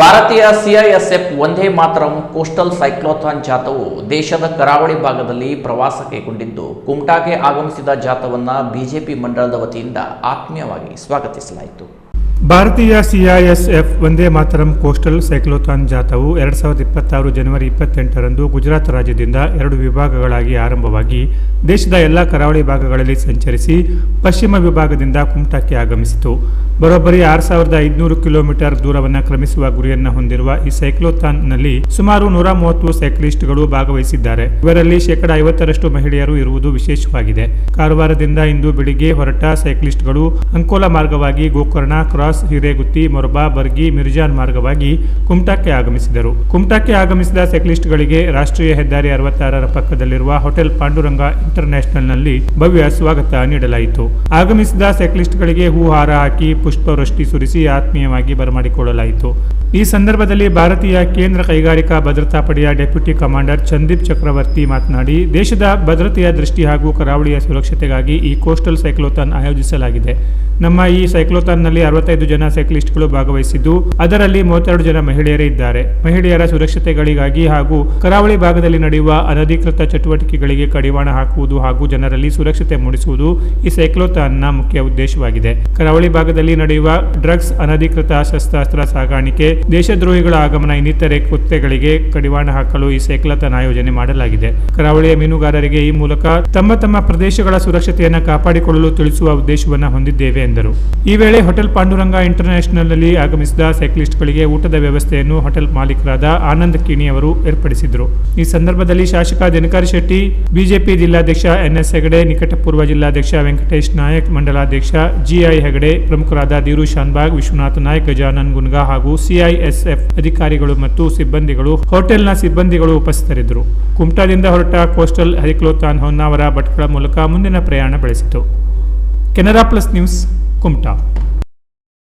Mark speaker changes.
Speaker 1: ಭಾರತೀಯ ಸಿಐಎಸ್ಎಫ್ ಒಂದೇ ಮಾತ್ರ ಕೋಸ್ಟಲ್ ಸೈಕ್ಲೋಥಾನ್ ಜಾಥವು ದೇಶದ ಕರಾವಳಿ ಭಾಗದಲ್ಲಿ ಪ್ರವಾಸ ಕೈಗೊಂಡಿದ್ದು ಕುಮಟಾಗೆ ಆಗಮಿಸಿದ ಜಾಥವನ್ನು ಬಿಜೆಪಿ ಮಂಡಳದ ವತಿಯಿಂದ ಆತ್ಮೀಯವಾಗಿ ಸ್ವಾಗತಿಸಲಾಯಿತು.
Speaker 2: ಭಾರತೀಯ CISF Vande Mataram coastal cyclothon ಜಾಥಾವು ಎರಡು ಸಾವಿರದ ಇಪ್ಪತ್ತಾರು ಜನವರಿ ಇಪ್ಪತ್ತೆಂಟರಂದು ಗುಜರಾತ್ ರಾಜ್ಯದಿಂದ ಎರಡು ವಿಭಾಗಗಳಾಗಿ ಆರಂಭವಾಗಿ ದೇಶದ ಎಲ್ಲ ಕರಾವಳಿ ಭಾಗಗಳಲ್ಲಿ ಸಂಚರಿಸಿ ಪಶ್ಚಿಮ ವಿಭಾಗದಿಂದ ಕುಮಟಾಕ್ಕೆ ಆಗಮಿಸಿತು. ಬರೋಬ್ಬರಿ ಆರು ಸಾವಿರದ ಐದುನೂರು ಕಿಲೋಮೀಟರ್ ದೂರವನ್ನು ಕ್ರಮಿಸುವ ಗುರಿಯನ್ನು ಹೊಂದಿರುವ ಈ ಸೈಕ್ಲೋಥಾನ್ನಲ್ಲಿ ಸುಮಾರು ನೂರ ಮೂವತ್ತು ಸೈಕ್ಲಿಸ್ಟ್ಗಳು ಭಾಗವಹಿಸಿದ್ದಾರೆ. ಇವರಲ್ಲಿ ಶೇಕಡ ಐವತ್ತರಷ್ಟು ಮಹಿಳೆಯರು ಇರುವುದು ವಿಶೇಷವಾಗಿದೆ. ಕಾರವಾರದಿಂದ ಇಂದು ಬೆಳಿಗ್ಗೆ ಹೊರಟ ಸೈಕ್ಲಿಸ್ಟ್ಗಳು ಅಂಕೋಲ ಮಾರ್ಗವಾಗಿ ಗೋಕರ್ಣ, ಕ್ರಾಸ್ ಹಿರೇಗುತ್ತಿ, ಮೊರಬಾ, ಬರ್ಗಿ, ಮಿರ್ಜಾನ್ ಮಾರ್ಗವಾಗಿ ಕುಮಟಾಕ್ಕೆ ಆಗಮಿಸಿದರು. ಕುಮಟಾಕ್ಕೆ ಆಗಮಿಸಿದ ಸೈಕ್ಲಿಸ್ಟ್ಗಳಿಗೆ ರಾಷ್ಟ್ರೀಯ ಹೆದ್ದಾರಿ ಅರವತ್ತಾರರ ಪಕ್ಕದಲ್ಲಿರುವ ಹೋಟೆಲ್ ಪಾಂಡುರಂಗ ಇಂಟರ್ನ್ಯಾಷನಲ್ನಲ್ಲಿ ಭವ್ಯ ಸ್ವಾಗತ ನೀಡಲಾಯಿತು. ಆಗಮಿಸಿದ ಸೈಕ್ಲಿಸ್ಟ್ಗಳಿಗೆ ಹೂಹಾರ ಹಾಕಿ ಪುಷ್ಪವೃಷ್ಟಿ ಸುರಿಸಿ ಆತ್ಮೀಯವಾಗಿ ಬರಮಾಡಿಕೊಳ್ಳಲಾಯಿತು. ಈ ಸಂದರ್ಭದಲ್ಲಿ ಭಾರತೀಯ ಕೇಂದ್ರ ಕೈಗಾರಿಕಾ ಭದ್ರತಾ ಪಡೆಯ ಡೆಪ್ಯೂಟಿ ಕಮಾಂಡರ್ ಚಂದೀಪ್ ಚಕ್ರವರ್ತಿ ಮಾತನಾಡಿ, ದೇಶದ ಭದ್ರತೆಯ ದೃಷ್ಟಿ ಹಾಗೂ ಕರಾವಳಿಯ ಸುರಕ್ಷತೆಗಾಗಿ ಈ ಕೋಸ್ಟಲ್ ಸೈಕ್ಲೋಥಾನ್ ಆಯೋಜಿಸಲಾಗಿದೆ. ನಮ್ಮ ಈ ಸೈಕ್ಲೋಥಾನ್ನಲ್ಲಿ ಅರವತ್ತೈದು ಜನ ಸೈಕ್ಲಿಸ್ಟ್ಗಳು ಭಾಗವಹಿಸಿದ್ದು, ಅದರಲ್ಲಿ ಮೂವತ್ತೆರಡು ಜನ ಮಹಿಳೆಯರೇ ಇದ್ದಾರೆ. ಮಹಿಳೆಯರ ಸುರಕ್ಷತೆಗಳಿಗಾಗಿ ಹಾಗೂ ಕರಾವಳಿ ಭಾಗದಲ್ಲಿ ನಡೆಯುವ ಅನಧಿಕೃತ ಚಟುವಟಿಕೆಗಳಿಗೆ ಕಡಿವಾಣ ಹಾಕುವುದು ಹಾಗೂ ಜನರಲ್ಲಿ ಸುರಕ್ಷತೆ ಮೂಡಿಸುವುದು ಈ ಸೈಕ್ಲೋಥಾನ್ನ ಮುಖ್ಯ ಉದ್ದೇಶವಾಗಿದೆ. ಕರಾವಳಿ ಭಾಗದಲ್ಲಿ ನಡೆಯುವ ಡ್ರಗ್ಸ್ ಅನಧಿಕೃತ ಶಸ್ತ್ರಾಸ್ತ್ರ ಸಾಗಾಣಿಕೆ, ದೇಶದ್ರೋಹಿಗಳ ಆಗಮನ ಇನ್ನಿತರೆ ಕೃತ್ಯಗಳಿಗೆ ಕಡಿವಾಣ ಹಾಕಲು ಈ ಸೈಕ್ಲೋಥಾನ್ ಆಯೋಜನೆ ಮಾಡಲಾಗಿದೆ. ಕರಾವಳಿಯ ಮೀನುಗಾರರಿಗೆ ಈ ಮೂಲಕ ತಮ್ಮ ತಮ್ಮ ಪ್ರದೇಶಗಳ ಸುರಕ್ಷತೆಯನ್ನು ಕಾಪಾಡಿಕೊಳ್ಳಲು ತಿಳಿಸುವ ಉದ್ದೇಶವನ್ನು ಹೊಂದಿದ್ದೇವೆ ಎಂದರು. ಈ ವೇಳೆ ಹೋಟೆಲ್ ಪಾಂಡುರಂಗ ಇಂಟರ್ನ್ಯಾಷನಲ್ನಲ್ಲಿ ಆಗಮಿಸಿದ ಸೈಕ್ಲಿಸ್ಟ್ಗಳಿಗೆ ಊಟದ ವ್ಯವಸ್ಥೆಯನ್ನು ಹೋಟೆಲ್ ಮಾಲೀಕರಾದ ಆನಂದ್ ಕಿಣಿ ಅವರು ಏರ್ಪಡಿಸಿದರು ಈ ಸಂದರ್ಭದಲ್ಲಿ ಶಾಸಕ ದಿನಕರ್ ಶೆಟ್ಟಿ, ಬಿಜೆಪಿ ಜಿಲ್ಲಾಧ್ಯಕ್ಷ ಎನ್ಎಸ್ ಹೆಗಡೆ, ನಿಕಟಪೂರ್ವ ಜಿಲ್ಲಾಧ್ಯಕ್ಷ ವೆಂಕಟೇಶ್ ನಾಯಕ್, ಮಂಡಲಾಧ್ಯಕ್ಷ ಜಿಐ ಹೆಗಡೆ, ಪ್ರಮುಖರಾದ ದೀರು ಶಾನ್ಬಾಗ್, ವಿಶ್ವನಾಥ್ ನಾಯಕ್ ಗಜಾನನ್ ಗುನ್ಗಾ ಹಾಗೂ ಸಿಐಎಸ್ಎಫ್ ಅಧಿಕಾರಿಗಳು ಮತ್ತು ಸಿಬ್ಬಂದಿಗಳು, ಹೋಟೆಲ್ನ ಸಿಬ್ಬಂದಿಗಳು ಉಪಸ್ಥಿತರಿದ್ದರು. ಕುಮಟಾದಿಂದ ಹೊರಟ ಕೋಸ್ಟಲ್ ಹರಿಕ್ಲೋತಾನ್ ಹೊನ್ನಾವರ ಭಟ್ಕಳ ಮೂಲಕ ಮುಂದಿನ ಪ್ರಯಾಣ ಬೆಳೆಸಿತು. Canara plus news, Kumta.